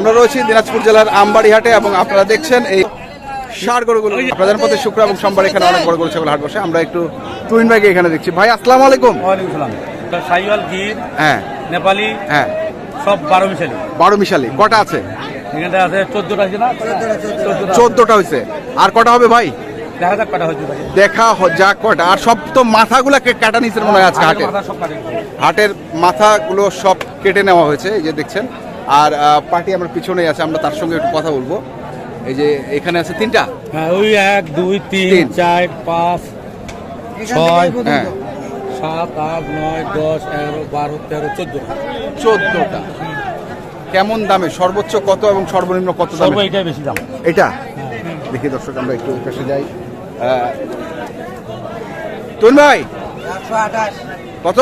আমরা রয়েছি দিনাজপুর জেলার আমবাড়িহাটে এবং আপনারা দেখছেন এই সার গরুগুলো। প্রধান পথে শুক্র এবং সোমবার এখানে অনেক বড় গরু ছাগল হাট বসে। আমরা একটু তুইন ভাইকে এখানে দেখছি। ভাই আসসালামু আলাইকুম। সাইওয়াল গির হ্যাঁ। নেপালি হ্যাঁ। সব বারো মিশালি। বারো মিশালি। কটা আছে? এখানটা আছে চোদ্দটা আছে না? চোদ্দটা। চোদ্দটা হয়েছে। আর কটা হবে ভাই? দেখা যাক কাটা হচ্ছে দেখা যাক কটা। আর সব তো মাথাগুলা কে- কাটা নিচের মনে হয় আজকে হাটে মাথা সব হাটের মাথাগুলো সব কেটে নেওয়া হয়েছে এই যে দেখছেন। আর পার্টি আমার পিছনেই আছে আমরা তার সঙ্গে একটু কথা বলব। এই যে এখানে আছে তিনটা? হ্যাঁ ওই এক দুই তিন। চার পাঁচ ছয় হ্যাঁ। সাত আট নয় দশ এগারো বারো তেরো চোদ্দ চোদ্দটা। কেমন দামে? সর্বোচ্চ কত এবং সর্বনিম্ন কত দাম? এটাই বেশি দাম। এটা? দেখি দর্শক আমরা একটু পাশে যাই। তুন ভাই কত?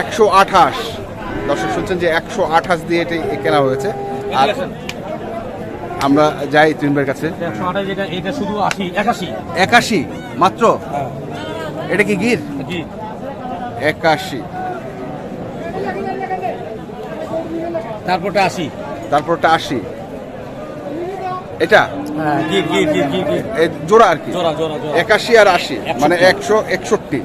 একশো আঠাশ। দর্শক শুনছেন যে একশো আঠাশ দিয়ে এটি কেনা হয়েছে। আর আমরা যাই ভাইয়ের কাছে। এটা এটা শুধু আশি একাশি। একাশি? মাত্র? হ্যাঁ। এটা কি গির? একাশি। তারপরটা আশি। তারপরটা আশি। এটা? হ্যাঁ জোড়া আর কি? একাশি আর আশি মানে একশো একষট্টি।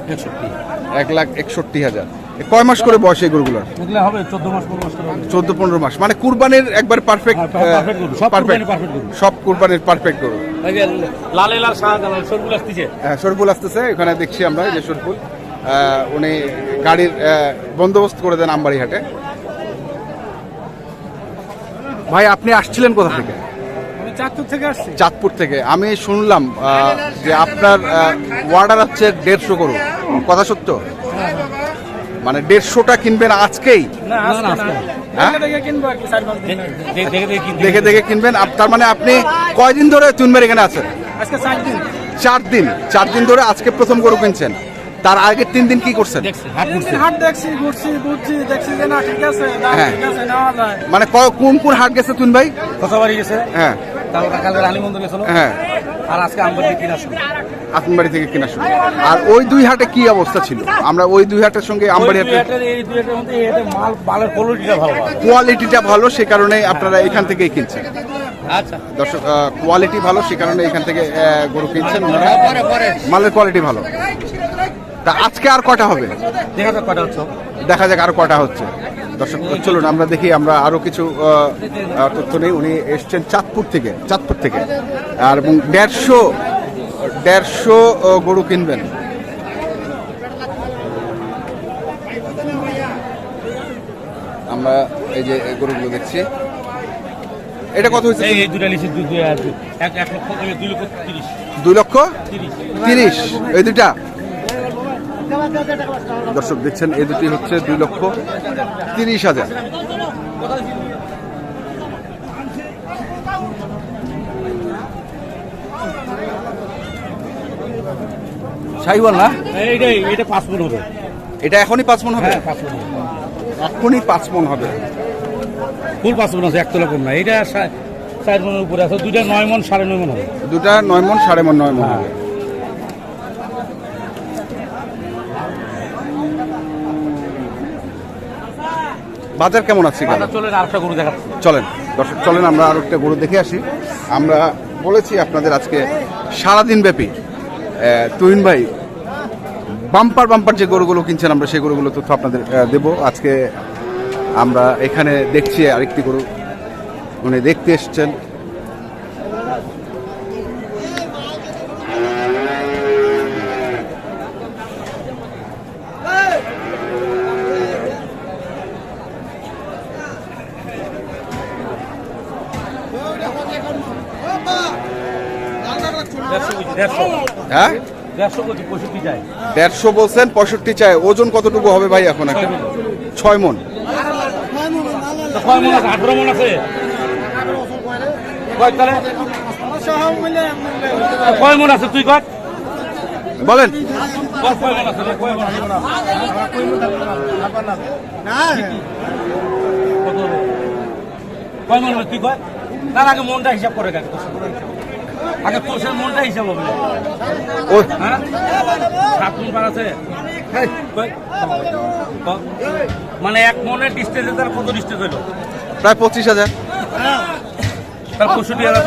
এক লাখ একষট্টি হাজার। কয় মাস করে বয়স এই গরুগুলোর? হবে চোদ্দ মাস পনেরো মাস চোদ্দ পনেরো মাস। মানে কুরবানির একবার পারফেক্ট হ্যাঁ, গরু। সব কুরবানির সব কুরবানির পারফেক্ট গরু। হ্যাঁ, সরফুল আসতেছে এখানে দেখছি আমরা যে সরফুল উনি গাড়ির বন্দোবস্ত করে দেন আমবাড়ি হাটে ভাই আপনি আসছিলেন কোথা থেকে? চাঁদপুর থেকে আসছি। চাঁদপুর থেকে। আমি শুনলাম যে আপনার ওয়ার্ডার হচ্ছে দেড়শো গরু। কথা সত্য? মানে দেড়শোটা কিনবেন আজকেই? না আজকে না। হ্যাঁ? দেখে দেখে দেখে কিনবো দেখে দেখে কিনবেন। তার মানে আপনি কয়দিন ধরে তুনবের এখানে আছেন? চার দিন। চার দিন। ধরে আজকে প্রথম গরু কিনছেন। তার আগে তিন দিন কি করছেন? হ্যাঁ। মানে ক- কোন কোন হাট গেছে তুন ভাই? কথা বাড়ি গেছে। হ্যাঁ। তারপর কালকে রানী মন্দির গেছিল। হ্যাঁ। আর আজকে আমবাড়ি কিনা শুরু। আতনবাড়ি থেকে কেনা শুরু। আর ওই দুই হাটে কি অবস্থা ছিল? আমরা ওই দুই হাটের সঙ্গে আমবাড়ি হাটে হাটের এই দুই হাটের মধ্যে এই মাল মালের কোয়ালিটিটা ভালো কোয়ালিটিটা ভালো সে কারণে আপনারা এখান থেকেই কিনছেন। আচ্ছা। দর্শক কোয়ালিটি ভালো সে কারণে এখান থেকে গরু কিনছেন ওনারা। মালের কোয়ালিটি ভালো। তা আজকে আর কটা হবে? দেখা যাক কটা হচ্ছে। দেখা যাক আর কটা হচ্ছে। দর্শক চলুন আমরা দেখি আমরা আরও কিছু তথ্য নেই। উনি এসছেন চাঁদপুর থেকে চাঁদপুর থেকে। আর এবং দেড়শো দেড়শো গরু কিনবেন। আমরা এই যে গরুগুলো দেখছি। এটা কত হয়েছে? এই দুটা দুই লক্ষ দুই তিরিশ। এই দুটা দর্শক দেখছেন এই দুটি হচ্ছে দুই লক্ষ তিরিশ হাজার। সাইওয়াল না? এটা পাঁচ মন হবে এটা এখনই পাঁচ মন হবে? এখনই পাঁচ মন হবে। ফুল পাঁচ মন আছে একতলা কম না। এটা চার মনের উপরে আছে দুইটা নয় মন সাড়ে নয় মন হবে। দুটা নয় মন সাড়ে মন নয় মন হ্যাঁ। হবে। বাজার কেমন আছে চলেন আরেকটা গরু দেখাচ্ছি। চলেন দর্শক চলেন আমরা আর একটা গরু দেখে আসি। আমরা বলেছি আপনাদের আজকে সারাদিন ব্যাপী তুহিন ভাই বাম্পার বাম্পার যে গরুগুলো কিনছেন আমরা সেই গরুগুলো তথ্য আপনাদের দেব। আজকে আমরা এখানে দেখছি আরেকটি গরু। উনি দেখতে এসছেন দেড়শো কেজি দেড়শো হ্যাঁ? দেড়শো বলছেন পঁয়ষট্টি চাই। ওজন কতটুকু হবে ভাই এখন একটা? ছয় মন। বলেন। কয় মন তুই কয় তার আগে মনটা হিসাব করে কাকে আগে তোর মনটা হিসাব হবে। ও হ্যাঁ? সাত মন আছে। মানে এক মনের ডিস্টেন্সে তার কত ডিস্টেন্স হইল? প্রায় পঁচিশ হাজার। তার পঁয়ষট্টি হাজার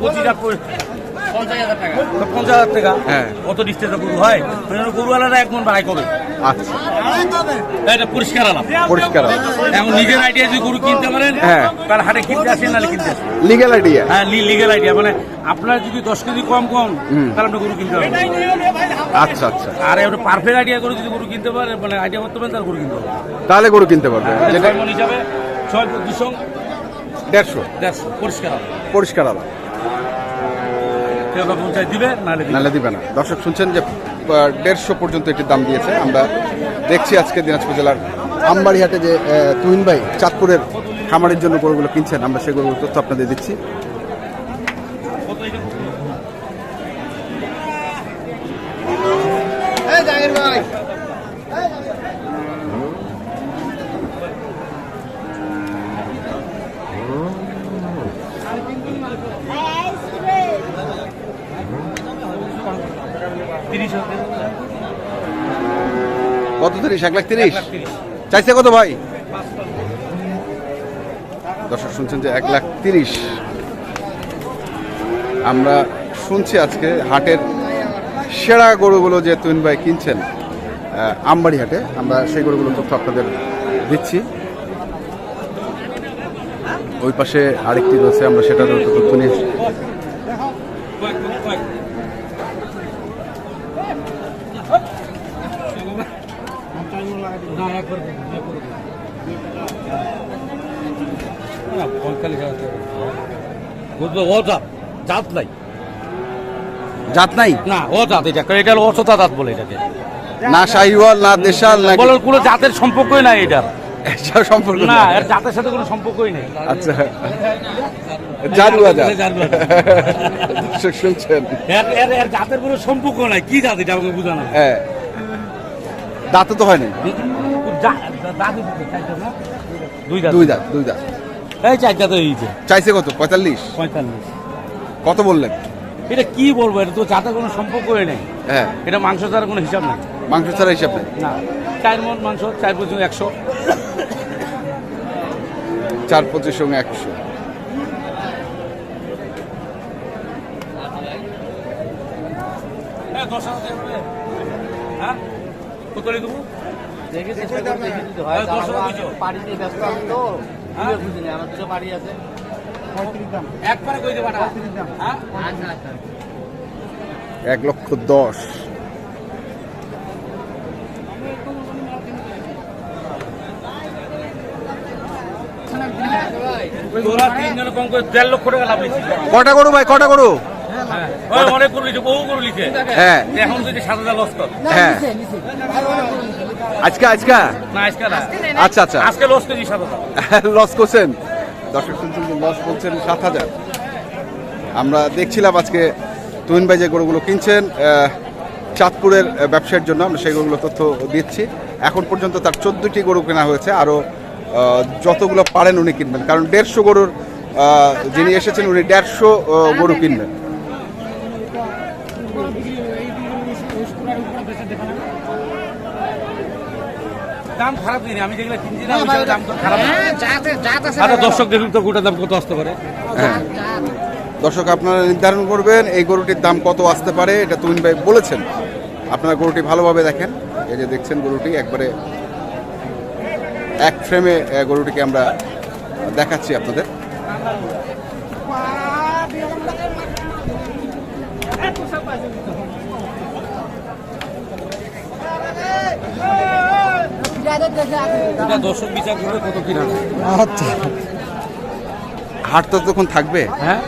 পঁচিশ হাজার পঞ্চাশ হাজার টাকা। হ্যাঁ। কত ডিস্টেন্সে গরু? হয়? গরুওয়ালারা এক মন বাড়াই কবে আচ্ছা। এটা পরিষ্কার পরিষ্কার এখন নিজের আইডিয়া যদি গরু কিনতে পারেন হ্যাঁ। তার হাটে কিনতে আসেন নাহলে কিনতে আসেন। লিগেল আইডিয়া হ্যাঁ লিগেল আইডিয়া মানে আপনার যদি দশ কেজি কম কম তাহলে আপনি গরু কিনতে পারবেন। আচ্ছা আচ্ছা। আর একটা পারফেক্ট আইডিয়া করে যদি গরু কিনতে পারেন মানে আইডিয়া করতে পারেন তার গরু কিনতে পারবেন। তাহলে গরু কিনতে পারবে। যেটা ছয় মন হিসাবে ছয় দুশো দেড়শো। দেড়শো। পরিষ্কার পরিষ্কার আলাদা নাহলে দিবে নালে দিবে না। দর্শক শুনছেন যে দেড়শো পর্যন্ত এটির দাম দিয়েছে। আমরা দেখছি আজকে দিনাজপুর জেলার আমবাড়িহাটে যে তুহিন ভাই চাঁদপুরের খামারের জন্য গরুগুলো কিনছেন। আমরা সেগুলো তথ্য আপনাদের দিচ্ছি হাজার কত তিরিশ? এক লাখ তিরিশ? চাইছে কত ভাই? দর্শক শুনছেন যে এক লাখ তিরিশ। আমরা শুনছি আজকে হাটের সেরা গরুগুলো যে তুইন ভাই কিনছেন আমবাড়ি হাটে। আমরা সেই গরুগুলো তথ্য আপনাদের দিচ্ছি। ওই পাশে আরেকটি রয়েছে আমরা একটু তথ্য নিয়ে এসেছি। কয়েক কয়েক না একবার পঁয়তাল্লিশ হাজার টাকা বুঝলো ও জাত জাত নাই। জাত নাই? না ও জাত এটা এটা অসতা জাত বলে এটাকে। না শাহিওয়াল না দেশাল না বলার কোনো জাতের সম্পর্কই নাই এটার। সম্পর্ক না না এর জাতের সাথে কোনো সম্পর্কই নেই। আচ্ছা। জারুয়া জাত। দর্শক শুনছেন? এর এর এর জাতের কোনো সম্পর্ক নাই। কি জাত এটা আমাকে বোঝানো? হ্যাঁ। দাঁত তো হয়নি দুই দাঁত দুই দাঁত দুই দাঁত। এই চার দাঁত হয়েছে চাইছে কত? পঁয়তাল্লিশ? পঁয়তাল্লিশ। কত বললেন? এটা কি বলব? এটা তো জাতের কোনো সম্পর্কই নেই। হ্যাঁ। এটা মাংস ছাড়া কোনো হিসাব নাই। মাংস ছাড়া হিসাব নেই? না। চার মন মাংস চার পর্যন্ত একশো। চার পঁচিশ সঙ্গে একশো। হ্যাঁ। হ্যাঁ? দেখে দেখে দিতে হয়। হ্যাঁ, ব্যস্ত আমি তো। হ্যাঁ? বুঝি না আমার দুটো বাড়ি আছে। একবারে কই দেবা না? হ্যাঁ? আচ্ছা আচ্ছা। এক লক্ষ দশ। তিনজন কম করে দেড় লক্ষ টাকা কটা করু ভাই কটা করু অনেক গরু লিখে বহু গরু লিখে হ্যাঁ। এখন যদি সাত হাজার লস কর। হ্যাঁ। আজকা আজকা? না আজকে না। আচ্ছা আচ্ছা। আজকে লস করি সাত হাজার। লস করছেন? দর্শক শুনছেন লস বলছেন সাত হাজার। আমরা দেখছিলাম আজকে তুহিন ভাই যে গরুগুলো কিনছেন চাঁদপুরের ব্যবসার জন্য আমরা সেই গরুগুলো তথ্য দিচ্ছি। এখন পর্যন্ত তার চোদ্দটি গরু কেনা হয়েছে। আরও যতগুলো পারেন উনি কিনবেন। কারণ দেড়শো গরুর যিনি এসেছেন উনি দেড়শো গরু কিনবেন। দাম খারাপ দিন আমি যেগুলো কিনছি না ওইটার দাম তো খারাপ না। আচ্ছা দর্শক দেখুন তো গোটার দাম কত আসতে পারে হ্যাঁ। দর্শক আপনারা নির্ধারণ করবেন এই গরুটির দাম কত আসতে পারে এটা তুমিন ভাই বলেছেন। আপনারা গরুটি ভালোভাবে দেখেন। এই যে দেখছেন গরুটি একবারে এক ফ্রেমে গরুটিকে আমরা দেখাচ্ছি আপনাদের। দর্শক বিচার করবে কত কিনা আচ্ছা। হাট তো তখন থাকবে? হ্যাঁ?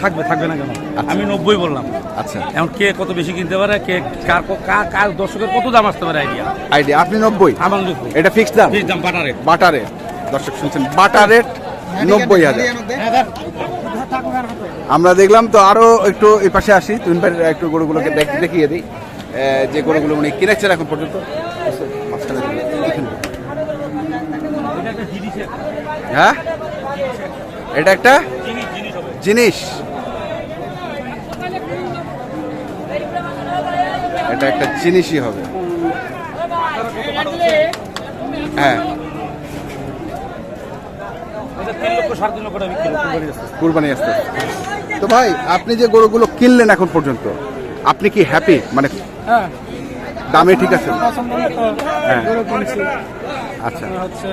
থাকবে থাকবে না কেন? আমি নব্বই বললাম। আচ্ছা। এখন কে কত বেশি কিনতে পারে? কে কার কার কার দর্শকের কত দাম আসতে পারে আইডিয়া আইডিয়া আপনি নব্বই? আমার নব্বই। এটা ফিক্সড দাম? বেশ দাম বাটারে বাটা রেট দর্শক শুনছেন বাটা রেট নব্বই হাজার। আমরা দেখলাম তো আরও একটু এই পাশে আসি। ভাই একটু গরুগুলোকে দেখ- দেখিয়ে দিই। যে গরুগুলো উনি কিনেছেন এখন পর্যন্ত মাঝখানে এখানে। হ্যাঁ? এটা একটা জিনিস। এটা একটা জিনিসই হবে। হ্যাঁ। কুরবানি আসতে। তো ভাই আপনি যে গরুগুলো কিনলেন এখন পর্যন্ত আপনি কি হ্যাপি মানে হ্যাঁ। দামে ঠিক আছে? হ্যাঁ। আচ্ছা। হচ্ছে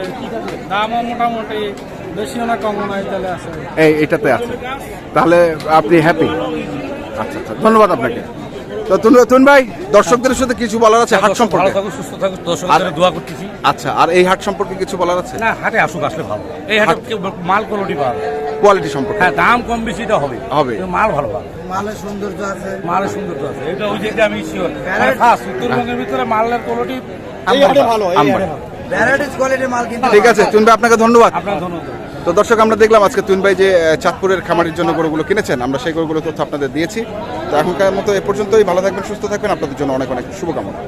দামও মোটামুটি বেশিও না কমও তাহলে আছে। এই এটাতে আছে। তাহলে আপনি হ্যাপি আচ্ছা আচ্ছা ধন্যবাদ আপনাকে। তো তুন- তুন ভাই দর্শকদের সাথে কিছু বলার আছে হাট ভালো সম্পর্কে? থাকুক সুস্থ থাকুক দর্শকদের দোয়া করতেছি। আচ্ছা আর এই হাট সম্পর্কে কিছু বলার আছে? না হাটে আসুক আসলে ভালো। এই হাটে মাল কোয়ালিটি ভালো। কোয়ালিটি সম্পর্কে? হ্যাঁ দাম কম বেশিটা হবে। হবে। কিন্তু মাল ভালো ভালো। মালের সৌন্দর্য আছে। মালের সৌন্দর্য আছে। এটা ওই যে আমি শিওর উত্তরবঙ্গের ভিতরে মালের কোয়ালিটি ভালো। ভ্যারাইটিস কোয়ালিটির মাল কিন্তু ঠিক আছে চুন ভাই আপনাকে ধন্যবাদ। তো দর্শক আমরা দেখলাম আজকে তুন ভাই যে চাঁদপুরের খামারের জন্য গরুগুলো কিনেছেন আমরা সেই গরুগুলো তথ্য আপনাদের দিয়েছি। তো এখনকার মতো এ পর্যন্তই ভালো থাকবেন সুস্থ থাকবেন আপনাদের জন্য অনেক অনেক শুভকামনা।